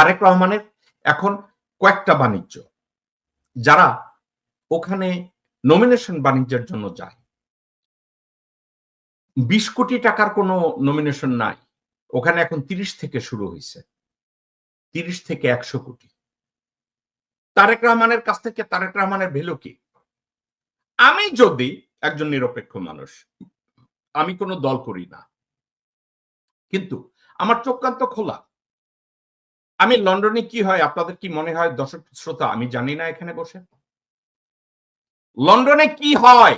তারেক রহমানের এখন কয়েকটা বাণিজ্য। যারা ওখানে নমিনেশন বাণিজ্যের জন্য যায়। বিশ কোটি টাকার কোনো নমিনেশন নাই। ওখানে এখন তিরিশ থেকে শুরু হয়েছে তিরিশ থেকে একশো কোটি। তারেক রহমানের কাছ থেকে তারেক রহমানের ভ্যালু কি? আমি যদি একজন নিরপেক্ষ মানুষ, আমি কোনো দল করি না। কিন্তু আমার চোখকান্ত খোলা। আমি লন্ডনে কি হয়, আপনাদের কি মনে হয়? দর্শক, শ্রোতা, আমি জানি না এখানে বসে। লন্ডনে কি হয়?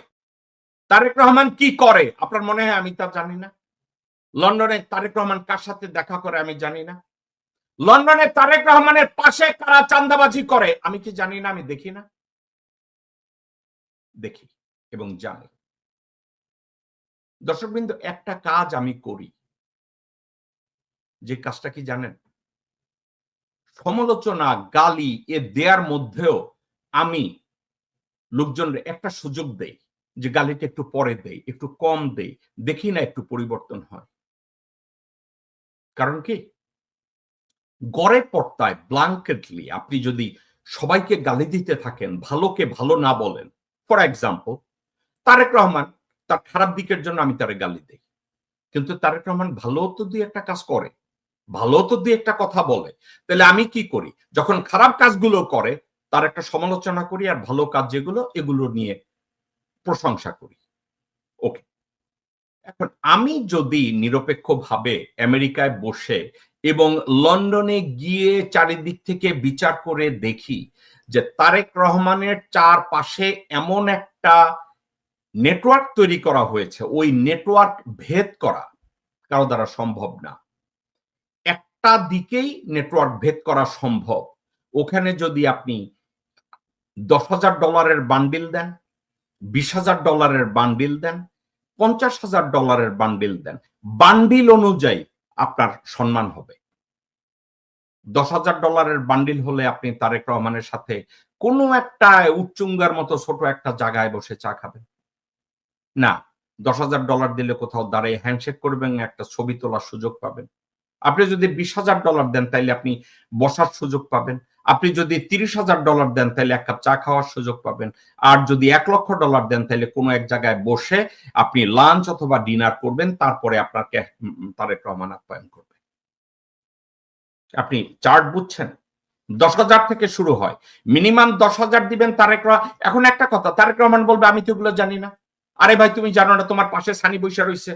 তারেক রহমান কি করে? আপনার মনে হয় আমি তা জানি না? লন্ডনে তারেক রহমান কার সাথে দেখা করে আমি জানি না? লন্ডনে তারেক রহমানের পাশে কারা চান্দাবাজি করে? আমি কি জানি না, আমি দেখি না? দেখি এবং জানি। দর্শকবৃন্দ, একটা কাজ আমি করি। যে কাজটা কি জানেন? সমালোচনা, গালি এ দেয়ার মধ্যেও আমি লোকজনের একটা সুযোগ দেই যে গালিটা একটু পরে দেই, একটু কম দেই, দেখি না একটু পরিবর্তন হয়। কারণ কি? গড়ে পর্তায় ব্লাঙ্কেটলি আপনি যদি সবাইকে গালি দিতে থাকেন, ভালোকে ভালো না বলেন ফর এক্সাম্পল তারেক রহমান তার খারাপ দিকের জন্য আমি তারে গালি দিই। কিন্তু তারেক রহমান ভালো তো দিয়ে একটা কাজ করে। ভালো তো দিয়ে একটা কথা বলে। তাহলে আমি কি করি? যখন খারাপ কাজগুলো করে, তার একটা সমালোচনা করি আর ভালো কাজ যেগুলো, এগুলো নিয়ে প্রশংসা করি। ওকে। এখন আমি যদি নিরপেক্ষভাবে আমেরিকায় বসে এবং লন্ডনে গিয়ে চারিদিক থেকে বিচার করে দেখি যে তারেক রহমানের চারপাশে এমন একটা নেটওয়ার্ক তৈরি করা হয়েছে, ওই নেটওয়ার্ক ভেদ করা কারও দ্বারা সম্ভব না। একটা দিকেই নেটওয়ার্ক ভেদ করা সম্ভব। ওখানে যদি আপনি দশ হাজার ডলারের বান্ডিল দেন, বিশ হাজার ডলারের বান্ডিল দেন, পঞ্চাশ হাজার ডলারের বান্ডিল দেন বান্ডিল অনুযায়ী আপনার সম্মান হবে। দশ হাজার ডলারের বান্ডিল হলে আপনি তারেক রহমানের সাথে কোনো একটা উচ্চুঙ্গার মতো ছোট একটা জায়গায় বসে চা খাবেন। না, দশ হাজার ডলার দিলে কোথাও দাঁড়িয়ে হ্যান্ডশেক করবেন, একটা ছবি তোলার সুযোগ পাবেন। আপনি যদি বিশ হাজার ডলার দেন, তাইলে আপনি বসার সুযোগ পাবেন। আপনি যদি তিরিশ হাজার ডলার দেন তাহলে এক কাপ চা খাওয়ার সুযোগ পাবেন। আর যদি এক লক্ষ ডলার দেন তাহলে কোনো এক জায়গায় বসে আপনি লাঞ্চ অথবা ডিনার করবেন, তারপরে আপনাকে তারেক রহমান আপ্যায়ন করবে। আপনি চার্ট বুঝছেন? দশ হাজার থেকে শুরু হয়। মিনিমাম দশ হাজার দিবেন তারেক এখন একটা কথা, তারেক রহমান বলবে, আমি তো এগুলো জানি না। আরে ভাই, তুমি জানো না, তোমার পাশে সানি বৈশা রয়েছে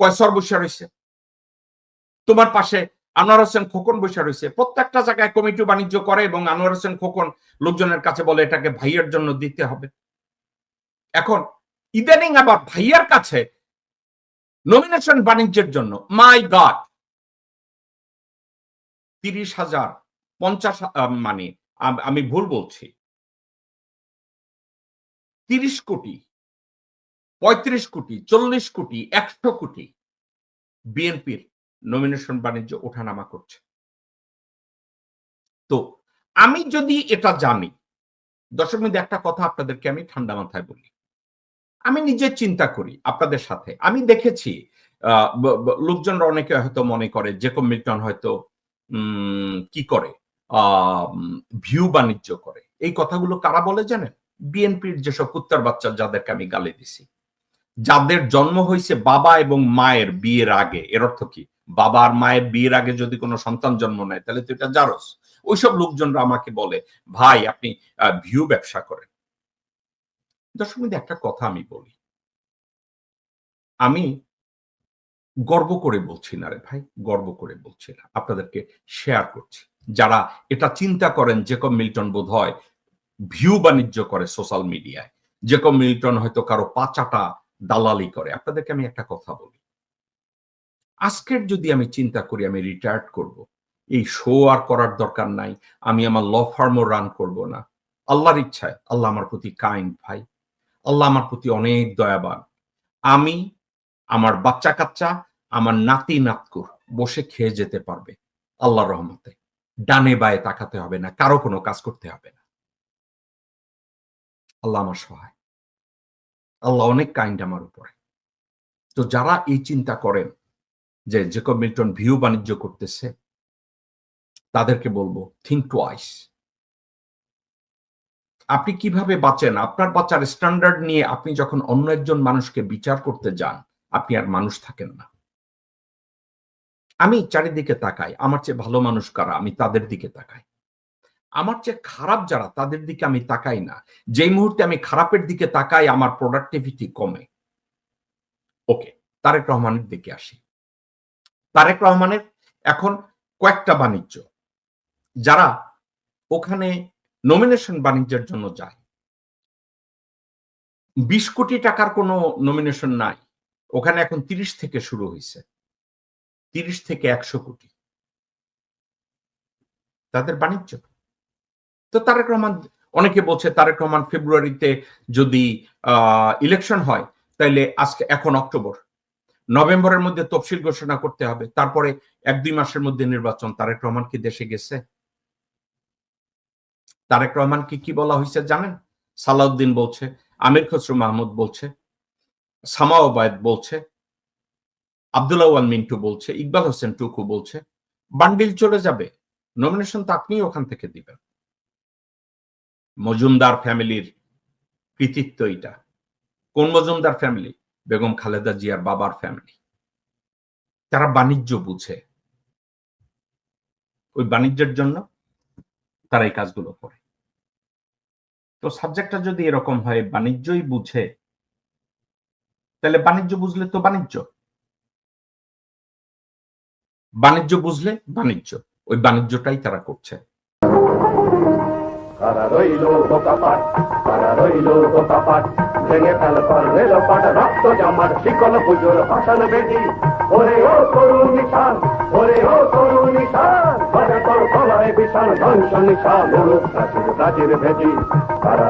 কয়সর বৈশা রয়েছে। তোমার পাশে আনোয়ার হোসেন খোকন বসে রয়েছে। প্রত্যেকটা জায়গায় কমিটি বাণিজ্য করে এবং আনোয়ার হোসেন খোকন লোকজনের কাছে বলে এটাকে ভাইয়ের জন্য দিতে হবে। এখন, ইদানিং আবার ভাইয়ার কাছে নমিনেশন বাণিজ্যের জন্য মাই গড তিরিশ হাজার, পঞ্চাশ মানে আমি ভুল বলছি। তিরিশ কোটি, পঁয়ত্রিশ কোটি, চল্লিশ কোটি, একশো কোটি বিএনপির নমিনেশন বাণিজ্য ওঠানামা করছে। তো আমি যদি এটা জানি, দর্শক মধ্যে একটা কথা আপনাদেরকে আমি ঠান্ডা মাথায় বলি। আমি নিজে চিন্তা করি আপনাদের সাথে। আমি দেখেছি লোকজনরা অনেকে হয়তো মনে করে জেকব মিল্টন হয়তো কি করে? ভিউ বাণিজ্য করে। এই কথাগুলো কারা বলে জানেন? বিএনপির যেসব কুত্তার বাচ্চা যাদেরকে আমি গালি দিছি। যাদের জন্ম হয়েছে বাবা এবং মায়ের বিয়ের আগে, এর অর্থ কি? বাবা আর মায়ের বিয়ের আগে যদি কোনো সন্তান জন্ম নেয়, তাহলে তো এটা জারস ওইসব লোকজনরা আমাকে বলে, ভাই, আপনি ভিউ ব্যবসা করেন। দর্শক একটা কথা আমি বলি। আমি গর্ব করে বলছি না রে ভাই, গর্ব করে বলছি না। আপনাদেরকে শেয়ার করছি। যারা এটা চিন্তা করেন জেকব মিল্টন বোধ হয় ভিউ বাণিজ্য করে সোশ্যাল মিডিয়ায় জেকব মিল্টন হয়তো কারও পাচাটা দালালি করে। আপনাদেরকে আমি একটা কথা বলি। আজকের যদি আমি চিন্তা করি, আমি রিটায়ার্ড করব। এই শো আর করার দরকার নাই, আমি আমার ল ফার্মও রান করব না। আল্লাহর ইচ্ছায়, আল্লাহ আমার প্রতি কাইন্ড ভাই, আল্লাহ আমার প্রতি অনেক দয়াবান। আমি আমার বাচ্চা কাচ্চা, আমার নাতি নাতকুর বসে খেয়ে যেতে পারবে আল্লাহ রহমতে। ডানে বায়ে তাকাতে হবে না, কারও কোনো কাজ করতে হবে না। আল্লাহ আমার সহায়। আল্লাহ অনেক কাইন্ড আমার উপরে। তো যারা এই চিন্তা করেন যে জেকব মিল্টন ভিউ বাণিজ্য করতেছে, তাদেরকে বলব থিঙ্ক টুয়াইস আপনি কীভাবে বাঁচেন? আপনার বাঁচার স্ট্যান্ডার্ড নিয়ে আপনি যখন অন্য একজন মানুষকে বিচার করতে যান, আপনি আর মানুষ থাকেন না। আমি চারিদিকে তাকাই, আমার চেয়ে ভালো মানুষ কারা? আমি তাদের দিকে তাকাই। আমার চেয়ে খারাপ যারা, তাদের দিকে আমি তাকাই না। যেই মুহূর্তে আমি খারাপের দিকে তাকাই, আমার প্রোডাক্টিভিটি কমে। ওকে তারেক রহমানের দিকে আসি। তারেক রহমানের এখন কয়েকটা বাণিজ্য। যারা ওখানে নমিনেশন বাণিজ্যের জন্য যায়। বিশ কোটি টাকার কোনো নমিনেশন নাই। ওখানে এখন তিরিশ থেকে শুরু হয়েছে তিরিশ থেকে একশো কোটি। তাদের বাণিজ্য। তো তারেক রহমান, অনেকে বলছে তারেক রহমান ফেব্রুয়ারিতে যদি ইলেকশন হয়, তাইলে আজকে, এখন অক্টোবর। নভেম্বরের মধ্যে তফসিল ঘোষণা করতে হবে, তারপরে এক দুই মাসের মধ্যে নির্বাচন। তারেক রহমান কি দেশে গেছে। তারেক রহমানকে কি কি বলা হয়েছে জানেন? সালাউদ্দিন বলছে, আমির খসরু মাহমুদ বলছে, সামা ওবায়দ বলছে আব্দুল্লাহ মিন্টু বলছে, ইকবাল হোসেন টুকু বলছে, বান্ডিল চলে যাবে। নমিনেশন তো আপনি ওখান থেকে দিবেন। মজুমদার ফ্যামিলির কৃতিত্ব এটা কোন মজুমদার ফ্যামিলি? বেগম খালেদা জিয়ার বাবার ফ্যামিলি তারা বাণিজ্য বুঝে। ওই বাণিজ্যের জন্য তারা এই কাজগুলো করে। তো সাবজেক্টটা যদি এরকম হয়, বাণিজ্যই বুঝে, তাহলে বাণিজ্য বুঝলে তো বাণিজ্য। বাণিজ্য বুঝলে বাণিজ্য। ওই বাণিজ্যটাই তারা করছে। কারা রইল কারা রইল বোকাপাট ভেঙে ফেল কর রেল পাট রক্ত জামার শিকল পুজোর ভাষণ বেদি ওরে ও তরু নিশান, ওরে ও তরু নিশান করে তোর বিশাল ধ্বংস নিশান মরুক প্রাচীর কারা